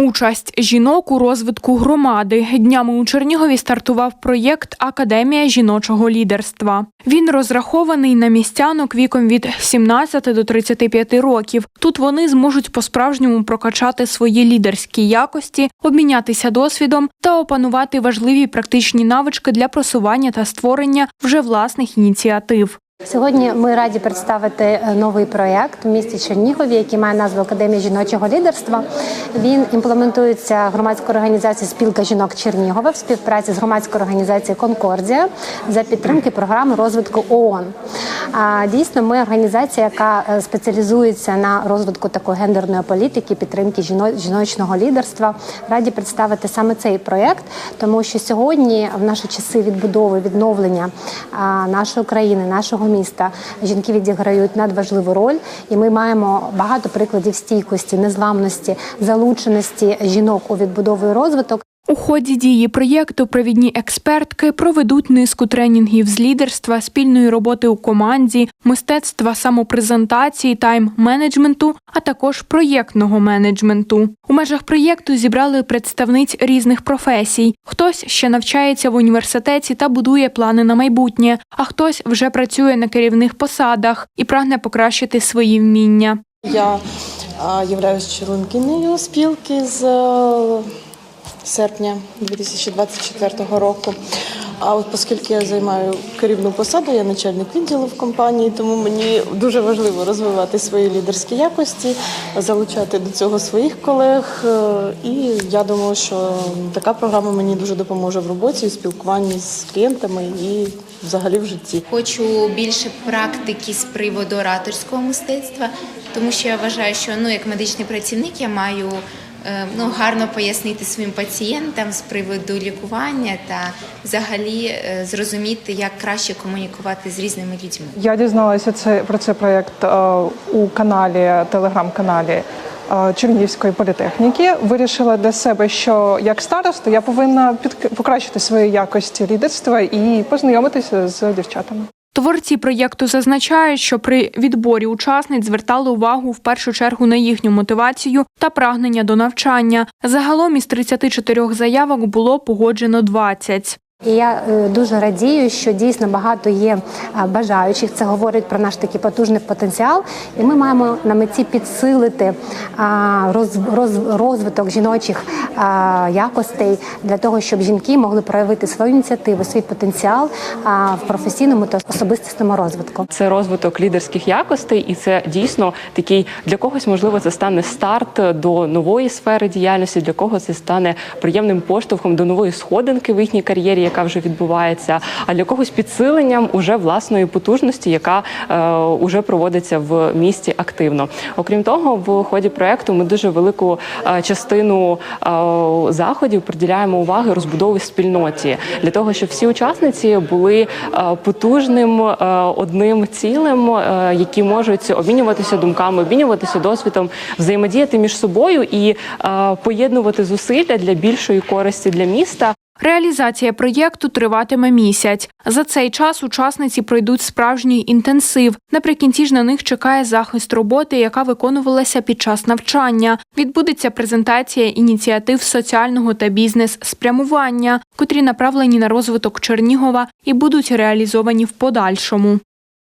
Участь жінок у розвитку громади днями у Чернігові стартував проєкт Академія жіночого лідерства. Він розрахований на містянок віком від 17 до 35 років. Тут вони зможуть по-справжньому прокачати свої лідерські якості, обмінятися досвідом та опанувати важливі практичні навички для просування та створення вже власних ініціатив. Сьогодні ми раді представити е, новий проєкт в місті Чернігові, який має назву Академія жіночого лідерства. Він імплементується громадською організацією Спілка жінок Чернігова в співпраці з громадською організацією Конкордія за підтримки програми розвитку ООН. Дійсно, ми організація, яка е, спеціалізується на розвитку такої гендерної політики, підтримки жіно- жіночного лідерства. Раді представити саме цей проєкт, тому що сьогодні, в наші часи відбудови, відновлення нашої країни, нашого міста, жінки відіграють надважливу роль, і ми маємо багато прикладів стійкості, незламності, залученості жінок у відбудову і розвиток. У ході дії проєкту провідні експертки проведуть низку тренінгів з лідерства, спільної роботи у команді, мистецтва самопрезентації, тайм-менеджменту, а також проєктного менеджменту. У межах проєкту зібрали представниць різних професій. Хтось ще навчається в університеті та будує плани на майбутнє, а хтось вже працює на керівних посадах і прагне покращити свої вміння. Я являюсь членкинею спілки з серпня 2024 року. А от оскільки я займаю керівну посаду, я начальник відділу в компанії, тому мені дуже важливо розвивати свої лідерські якості, залучати до цього своїх колег. Е, І я думаю, що така програма мені дуже допоможе в роботі, у спілкуванні з клієнтами і взагалі в житті. Хочу більше практики з приводу ораторського мистецтва, тому що я вважаю, що ну як медичний працівник я маю ну гарно пояснити своїм пацієнтам з приводу лікування та взагалі е, зрозуміти, як краще комунікувати з різними людьми. Я дізналася це про цей проєкт е, у каналі, телеграм-каналі е, Чернігівської політехніки. Вирішила для себе, що як староста я повинна під, покращити свої якості лідерства і познайомитися з дівчатами. Творці проєкту зазначають, що при відборі учасниць звертали увагу в першу чергу на їхню мотивацію та прагнення до навчання. Загалом із 34 заявок було погоджено 20. І я е, дуже радію, що дійсно багато є бажаючих. Це говорить про наш такий потужний потенціал. І ми маємо на меті підсилити роз, роз, розвиток жіночих якостей для того, щоб жінки могли проявити свою ініціативу, свій потенціал в професійному та особистісному розвитку. Це розвиток лідерських якостей, і це дійсно такий для когось, можливо, це стане старт до нової сфери діяльності, для кого це стане приємним поштовхом до нової сходинки в їхній кар'єрі, яка вже відбувається. А для когось підсиленням уже власної потужності, яка е, уже проводиться в місті активно. Окрім того, в ході проекту ми дуже велику е, частину е, заходів приділяємо уваги розбудові спільноті для того, щоб всі учасниці були е, потужним е, одним цілим, е, які можуть обмінюватися думками, обмінюватися досвідом, взаємодіяти між собою і е, поєднувати зусилля для більшої користі для міста. Реалізація проєкту триватиме місяць. За цей час учасниці пройдуть справжній інтенсив. Наприкінці ж на них чекає захист роботи, яка виконувалася під час навчання. Відбудеться презентація ініціатив соціального та бізнес-спрямування, котрі направлені на розвиток Чернігова і будуть реалізовані в подальшому.